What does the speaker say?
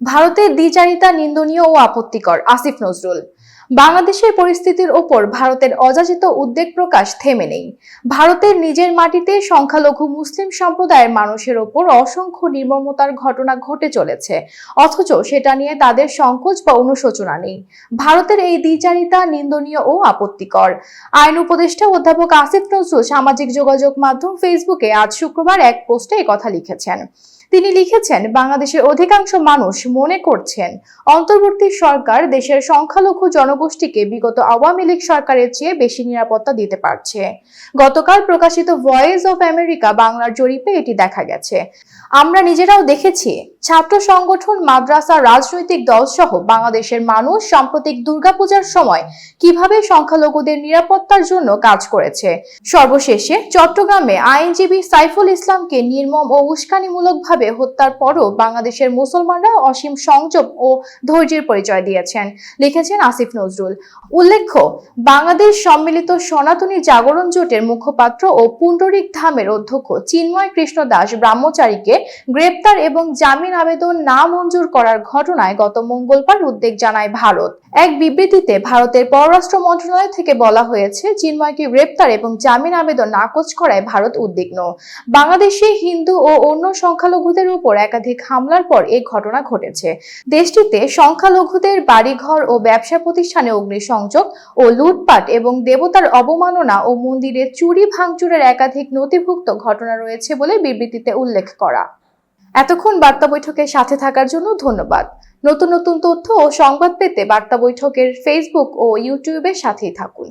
ভারতের দ্বিচারিতা নিন্দনীয় ও আপত্তিকর, আসিফ নজরুল। বাংলাদেশের পরিস্থিতির ওপর ভারতের অযাচিত উদ্বেগ প্রকাশ থেমে নেই। ভারতের নিজের মাটিতে সংখ্যালঘু মুসলিম সম্প্রদায়ের মানুষের ওপর অসংখ্য নির্মমতার ঘটনা ঘটে চলেছে। অথচ সেটা নিয়ে তাদের সংকোচ বা অনুশোচনা নেই। ভারতের এই দ্বিচারিতা নিন্দনীয় ও আপত্তিকর। আইন উপদেষ্টা অধ্যাপক আসিফ নজরুল সামাজিক যোগাযোগ মাধ্যম ফেসবুকে আজ শুক্রবার এক পোস্টে কথা লিখেছেন। তিনি লিখেছেন, বাংলাদেশের অধিকাংশ মানুষ মনে করছেন, অন্তর্বর্তী সরকার দেশের সংখ্যালঘু জনগোষ্ঠীকে বিগত আওয়ামী লীগ সরকারের চেয়ে বেশি নিরাপত্তা দিতে পারছে। গতকাল প্রকাশিত ভয়েস অফ আমেরিকা বাংলার জরিপে এটি দেখা গেছে। আমরা নিজেরাও দেখেছি, ছাত্র সংগঠন, মাদ্রাসা, রাজনৈতিক দল সহ বাংলাদেশের মানুষ সাম্প্রতিক দুর্গাপূজার সময় কীভাবে সংখ্যালঘুদের নিরাপত্তার জন্য কাজ করেছে। সর্বশেষে চট্টগ্রামে আইনজীবী সাইফুল ইসলামকে নির্মম ও উস্কানিমূলকভাবে হত্যার পরও বাংলাদেশের মুসলমানরা অসীম সংযম ও ধৈর্যের পরিচয় দিয়েছেন, লিখেছেন আসিফ নজরুল। উল্লেখ্য, বাংলাদেশ সম্মিলিত সনাতনী জাগরণ জোটের মুখপাত্র ও পুণ্ডরিক ধামের অধ্যক্ষ চিন্ময় কৃষ্ণ দাস ব্রাহ্মচারীকে গ্রেপ্তার এবং জামিন আবেদন না মঞ্জুর করার ঘটনায় গত মঙ্গলবার উদ্বেগ জানায় ভারত। এক বিবৃতিতে ভারতের পররাষ্ট্র মন্ত্রণালয় থেকে বলা হয়েছে, চিন্ময়কে গ্রেপ্তার এবং জামিন আবেদন নাকচ করায় ভারত উদ্বিগ্ন। বাংলাদেশে হিন্দু ও অন্য সংখ্যালঘুদের উপর একাধিক হামলার পর এই ঘটনা ঘটেছে। দেশটিতে সংখ্যালঘুদের বাড়িঘর ও ব্যবসা প্রতিষ্ঠানে অগ্নিসংযোগ ও লুটপাট এবং দেবতার অবমাননা ও মন্দিরে চুরি ভাঙচুরের একাধিক নথিভুক্ত ঘটনা রয়েছে বলে বিবৃতিতে উল্লেখ করা। এতক্ষণ বার্তা বৈঠকের সাথে থাকার জন্য ধন্যবাদ। নতুন নতুন তথ্য ও সংবাদ পেতে বার্তা বৈঠকের ফেসবুক ও ইউটিউবের সাথেই থাকুন।